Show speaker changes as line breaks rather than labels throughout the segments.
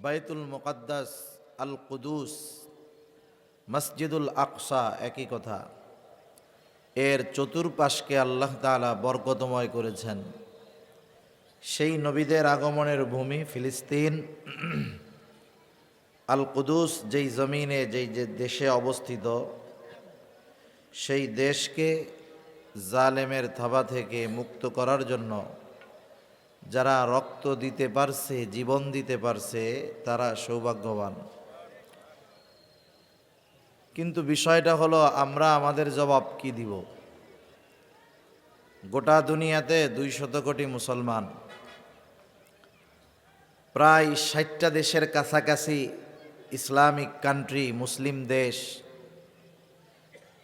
বাইতুল মুকাদ্দাস আল কুদুস মসজিদুল আকসা, একই কথা। এর চতুর্পাশকে আল্লাহ তাআলা বরকতময় করেছেন। সেই নবীদের আগমনের ভূমি ফিলিস্তিন। আল কুদুস যেই জমিনে, যেই যে দেশে অবস্থিত, সেই দেশকে জালেমের থাবা থেকে মুক্ত করার জন্য যারা রক্ত দিতে পারছে, জীবন দিতে পারছে, তারা সৌভাগ্যবান। কিন্তু বিষয়টা হলো, আমরা আমাদের জবাব কি দিব? গোটা দুনিয়াতে দুই শত কোটি মুসলমান। প্রায় ষাটটা দেশের কাছাকাছি ইসলামিক কান্ট্রি, মুসলিম দেশ।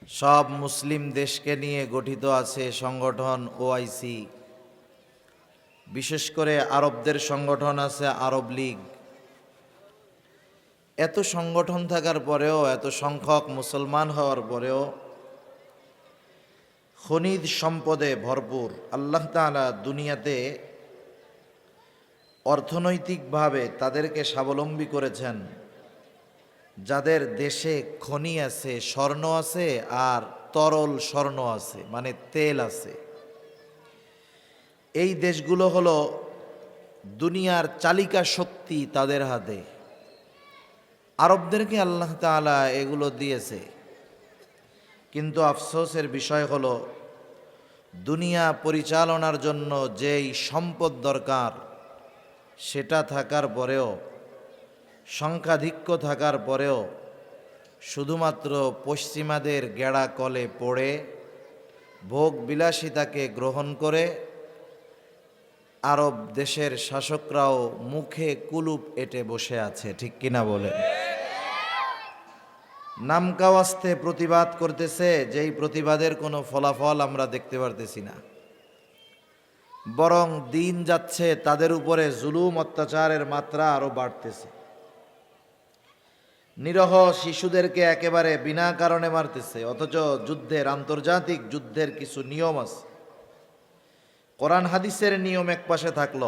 সব মুসলিম দেশকে নিয়ে গঠিত আছে সংগঠন ওআইসি। বিশেষ করে আরবদের সংগঠন আছে আরব লীগ। এত সংগঠন থাকার পরেও, এত সংখ্যক মুসলমান হওয়ার পরেও খনিজ সম্পদে ভরপুর, আল্লাহ তাআলা দুনিয়াতে অর্থনৈতিকভাবে তাদেরকে স্বাবলম্বী করেছেন। যাদের দেশে খনি আছে, স্বর্ণ আছে আর তরল স্বর্ণ আছে মানে তেল আছে। এই দেশগুলো হলো দুনিয়ার চালিকা শক্তি তাদের হাতে। আরবদেরকে আল্লাহ তাআলা এগুলো দিয়েছে। কিন্তু আফসোসের বিষয় হলো, দুনিয়া পরিচালনার জন্য যেই সম্পদ দরকার, সেটা থাকার পরেও, সংখ্যাধিক্য থাকার পরেও, শুধুমাত্র পশ্চিমাদের গেড়া কলে পড়ে ভোগ বিলাসিতাকে গ্রহণ করে আরব দেশের শাসকরাও মুখে কুলুপ এটে বসে আছে, ঠিক কিনা বলে নামকাওয়াস্তে প্রতিবাদ করতেছে, যেই প্রতিবাদের কোনো ফলাফল আমরা দেখতে পারতেছি না। বরং দিন যাচ্ছে, তাদের উপরে জুলুম অত্যাচারের মাত্রা আরও বাড়তেছে। নিরহ শিশুদেরকে একেবারে বিনা কারণে মারতেছে, অথচ যুদ্ধের আন্তর্জাতিক যুদ্ধের কিছু নিয়ম আছে। কোরআন হাদিসের নিয়ম এক পাশে থাকল।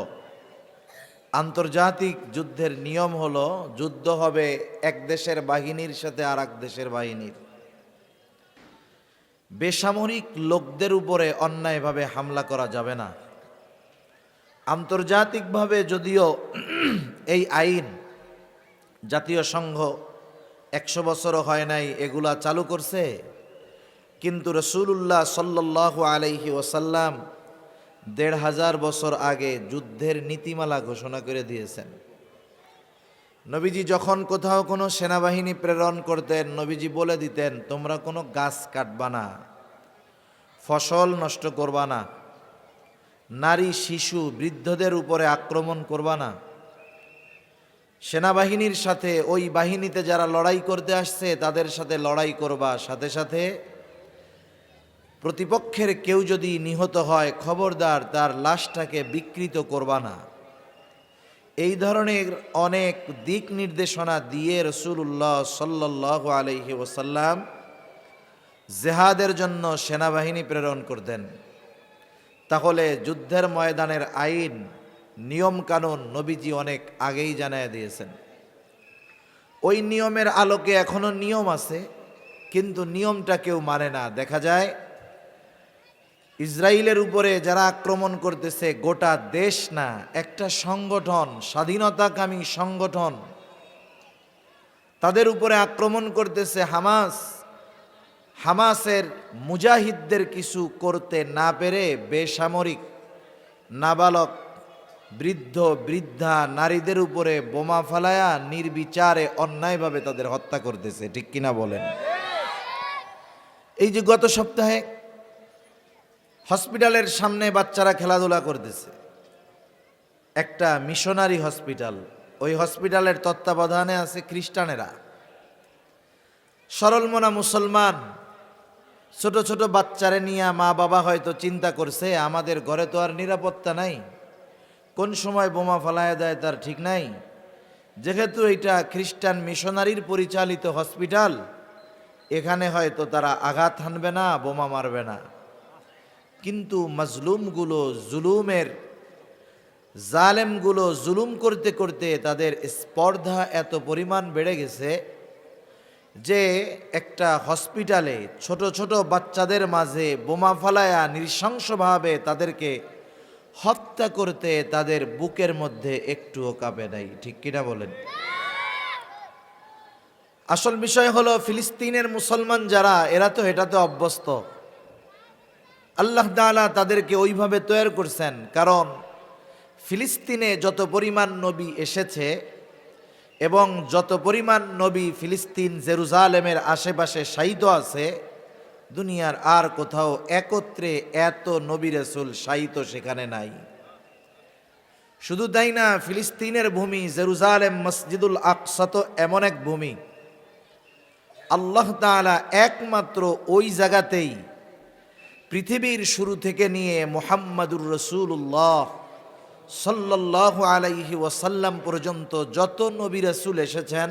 আন্তর্জাতিক যুদ্ধের নিয়ম হলো, যুদ্ধ হবে এক দেশের বাহিনীর সাথে আর এক দেশের বাহিনীর। বেসামরিক লোকদের উপরে অন্যায়ভাবে হামলা করা যাবে না। আন্তর্জাতিকভাবে যদিও এই আইন জাতীয় সংঘ একশো বছরও হয় নাই এগুলা চালু করছে, কিন্তু রসুল্লাহ সাল্লাহ আলাইহি ওসাল্লাম দেড় হাজার বছর আগে যুদ্ধের নীতিমালা ঘোষণা করে দিয়েছেন। নবীজি যখন কোথাও কোনো সেনাবাহিনী প্রেরণ করতেন, নবীজি বলে দিতেন, তোমরা কোনো গাছ কাটবা না, ফসল নষ্ট করবা না, নারী, শিশু, বৃদ্ধদের উপরে আক্রমণ করবা না। সেনাবাহিনীর সাথে, ওই বাহিনীতে যারা লড়াই করতে আসছে, তাদের সাথে লড়াই করবা, সাথে সাথে প্রতিপক্ষের কেউ যদি নিহত হয়, খবরদার তার লাশটাকে বিকৃত করবা না। এই ধরনের অনেক দিক নির্দেশনা দিয়ে রসুল্লাহ সাল্লাহ আলহি ওসাল্লাম জেহাদের জন্য সেনাবাহিনী প্রেরণ করতেন। তাহলে যুদ্ধের ময়দানের আইন নিয়ম কানুন নবীজি অনেক আগেই জানায় দিয়েছেন। ওই নিয়মের আলোকে এখনও নিয়ম আছে, কিন্তু নিয়মটা কেউ মানে না। দেখা যায় ইসরায়েলের উপরে যারা আক্রমণ করতেছে, গোটা দেশ না, একটা সংগঠন, স্বাধীনতাকামী সংগঠন, তাদের উপরে আক্রমণ করতেছে হামাস। হামাসের মুজাহিদদের কিছু করতে না পেরে বেসামরিক, নাবালক, বৃদ্ধ, বৃদ্ধা নারীদের উপরে বোমা ফালায়া নির্বিচারে অন্যায়ভাবে তাদের হত্যা করতেছে, ঠিক কিনা বলেন? এই যে গত সপ্তাহে হসপিটালের সামনে বাচ্চারা খেলাধুলা করতেছে। একটা মিশনারি হসপিটাল। ওই হসপিটালের তত্ত্বাবধানে আছে খ্রিস্টানেরা। সরলমনা মুসলমান। ছোট ছোট বাচ্চারে নিয়ে মা বাবা হয়তো চিন্তা করছে, আমাদের ঘরে তো আর নিরাপত্তা নাই। কোন সময় বোমা ফালায় দেয় তার ঠিক নাই। যেহেতু এটা খ্রিস্টান মিশনারির পরিচালিত হসপিটাল, এখানে হয়তো তারা আঘাত হানবে না, বোমা মারবে না। কিন্তু মজলুমগুলো জুলুমের, জালেমগুলো জুলুম করতে করতে তাদের স্পর্ধা এত পরিমাণ বেড়ে গেছে যে একটা হসপিটালে ছোট ছোট বাচ্চাদের মাঝে বোমা ফালায়া নৃশংসভাবে তাদেরকে হত্যা করতে তাদের বুকের মধ্যে একটুও কাঁপে নাই। ঠিক কিনা বলেন? আসল বিষয় হলো ফিলিস্তিনের মুসলমান যারা, এরা তো এটাতে অভ্যস্ত। আল্লাহ তাআলা তাদেরকে ওইভাবে তৈরি করছেন। কারণ ফিলিস্তিনে যত পরিমাণ নবী এসেছে এবং যত পরিমাণ নবী ফিলিস্তিন, জেরুজালেমের আশেপাশে শায়িত আছে, দুনিয়ার আর কোথাও একত্রে এত নবী রসুল শায়িত সেখানে নাই। শুধু তাই না, ফিলিস্তিনের ভূমি জেরুজালেম মসজিদুল আকসত এমন এক ভূমি। আল্লাহ তাআলা একমাত্র ওই জায়গাতেই পৃথিবীর শুরু থেকে নিয়ে মোহাম্মদুর রসুল্লাহ সাল্লাহ আলাইহি ওয়াসাল্লাম পর্যন্ত যত নবী রসুল এসেছেন,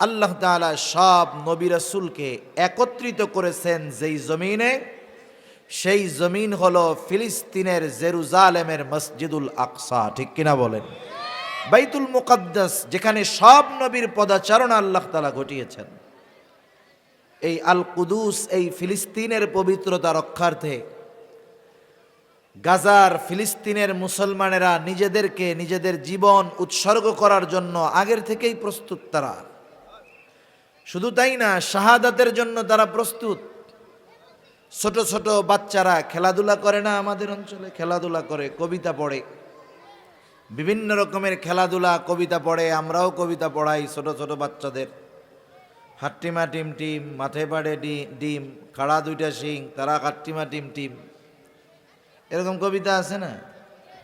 আল্লাহ তাআলা সব নবী রসুলকে একত্রিত করেছেন যেই জমিনে। সেই জমিন হল ফিলিস্তিনের জেরুজালেমের মসজিদুল আকসা, ঠিক কিনা বলেন? বাইতুল মুকাদ্দাস, যেখানে সব নবীর পদাচারণা আল্লাহ তাআলা ঘটিয়েছেন। এই আল কুদুস এই ফিলিস্তিনের পবিত্রতা রক্ষার্থে গাজার ফিলিস্তিনের মুসলমানেরা নিজেদেরকে নিজেদের জীবন উৎসর্গ করার জন্য আগের থেকেই প্রস্তুত তারা। শুধু তাই না, শাহাদাতের জন্য তারা প্রস্তুত। ছোট ছোট বাচ্চারা খেলাধুলা করে না আমাদের অঞ্চলে, খেলাধুলা করে, কবিতা পড়ে। বিভিন্ন রকমের খেলাধুলা, কবিতা পড়ে, আমরাও কবিতা পড়াই ছোট ছোট বাচ্চাদের। হাট্টিমা টিম টিম, মাঠে পাড়ে ডিম খাড়া দুইটা শিং, তারা হাট্টিমা টিম টিম। এরকম কবিতা আছে না?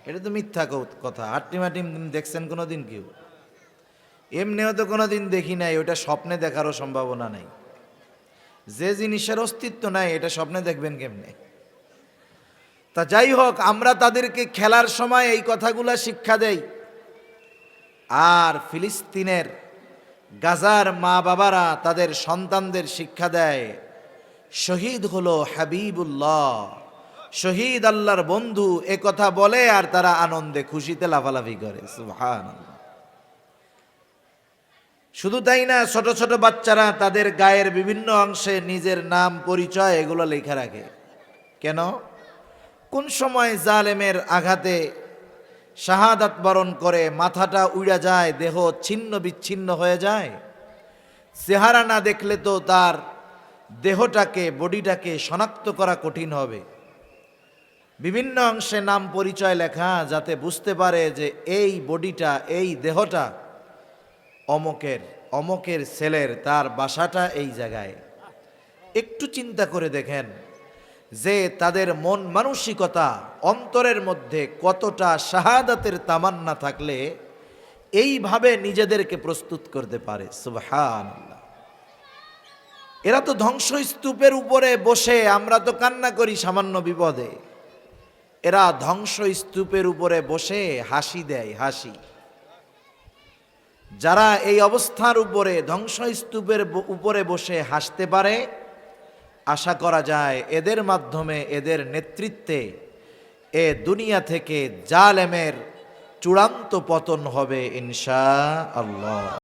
এটা তো মিথ্যা কথা। হাট্টিমা টিম টিম দেখছেন কোনো দিন কেউ? এমনিও তো কোনো দিন দেখি নাই ওটা স্বপ্নে দেখারও সম্ভাবনা নাই। যে জিনিসের অস্তিত্ব নাই, এটা স্বপ্নে দেখবেন কেমনে? তা যাই হোক, আমরা তাদেরকে খেলার সময় এই কথাগুলা শিক্ষা দেই। আর ফিলিস্তিনের গাজার মা বাবারা তাদের সন্তানদের শিক্ষা দেয়। শহীদ হলো হাবিবুল্লাহ। শহীদ আল্লাহর বন্ধু এ কথা বলে আর তারা আনন্দে খুশিতে লাফালাফি করে। শুধু তাই না, ছোট ছোট বাচ্চারা তাদের গায়ের বিভিন্ন অংশে নিজের নাম, পরিচয় এগুলো লেখা রাখে। কেন? কোন সময় জালেমের আঘাতে শাহাদাত বরণ করে মাথাটা উড়া যায়, দেহ ছিন্ন বিচ্ছিন্ন হয়ে যায়। চেহারা না দেখলে তো তার দেহটাকে, বডিটাকে শনাক্ত করা কঠিন হবে। বিভিন্ন অংশে নাম পরিচয় লেখা যাতে বুঝতে পারে যে এই বডিটা, এই দেহটা অমকের অমকের ছেলের, তার বাসাটা এই জায়গায়। একটু চিন্তা করে দেখেন যে তাদের মন মানসিকতা অন্তরের মধ্যে কতটা শাহাদাতের তামান্না থাকলে এইভাবে নিজেদেরকে প্রস্তুত করতে পারে। সুবহান এরা তো ধ্বংসস্তূপের উপরে বসে আমরা তো কান্না করি সামান্য বিপদে। এরা ধ্বংসস্তূপের উপরে বসে হাসি দেয়, হাসি। যারা এই অবস্থার উপরে ধ্বংসস্তূপের উপরে বসে হাসতে পারে আশা করা যায় এদের মাধ্যমে এদের নেতৃত্বে এ দুনিয়া থেকে জালেমের চূড়ান্ত পতন হবে ইনশা আল্লাহ